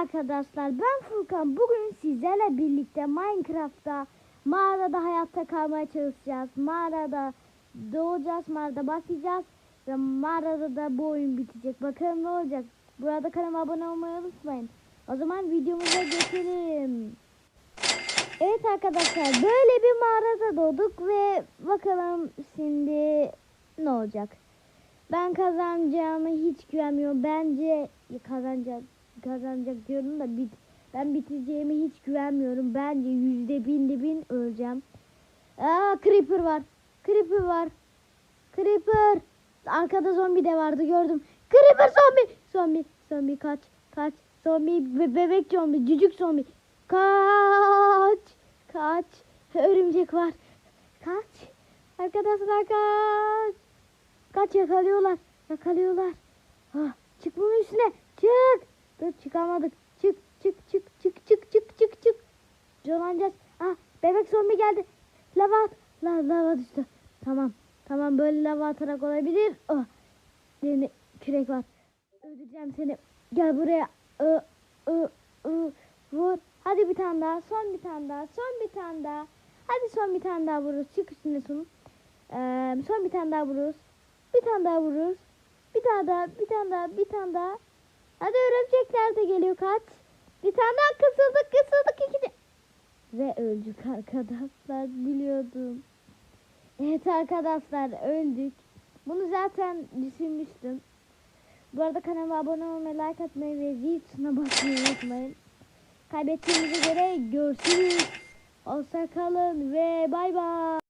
arkadaşlar ben Furkan. Bugün sizlerle birlikte Minecraft'ta mağarada hayatta kalmaya çalışacağız. Mağarada doğacağız, mağarada başlayacağız ve mağarada da bu oyun bitecek. Bakalım ne olacak. Burada kanalıma abone olmayı unutmayın. O zaman videomuza geçelim. Evet arkadaşlar böyle bir mağarada doğduk ve bakalım şimdi ne olacak. Ben kazanacağımı hiç güvenmiyorum. Bence kazanacak kazanacak diyorum da bit ben bitireceğime hiç güvenmiyorum. Bence yüzde binde bin öleceğim. Aa creeper var. Creeper var. Creeper. Arkada zombi de vardı gördüm. Creeper zombi. Zombi. Zombi kaç. Kaç. Zombi. Be- bebek zombi. Cücük zombi. Kaç. Kaç. Örümcek var. Kaç. Arkadaşlar kaç. Kaç yakalıyorlar. Yakalıyorlar. Ah, çık bunun üstüne. Çık. Çıkamadık. Çık çık çık çık çık çık çık çık. Dolanacağız. Ah bebek zombi geldi. Lava at. La, lava düştü. Tamam. Tamam böyle lava atarak olabilir. Oh. Yine kürek var. Öldüreceğim seni. Gel buraya. Ö, ö, ö, vur. Hadi bir tane daha. Son bir tane daha. Son bir tane daha. Hadi son bir tane daha vururuz. Çık üstüne son. Ee, son bir tane daha vururuz. Bir tane daha vururuz. Bir tane daha, bir tane daha, bir tane daha. Hadi örümcekler de geliyor kaç. Bir tane daha kısıldık, kısıldık iki de. Ve öldük arkadaşlar biliyordum. Evet arkadaşlar öldük. Bunu zaten düşünmüştüm. Bu arada kanalıma abone olmayı, like atmayı ve zil tuşuna basmayı unutmayın. Kaybettiğimize göre görüşürüz. Hoşça kalın ve bay bay.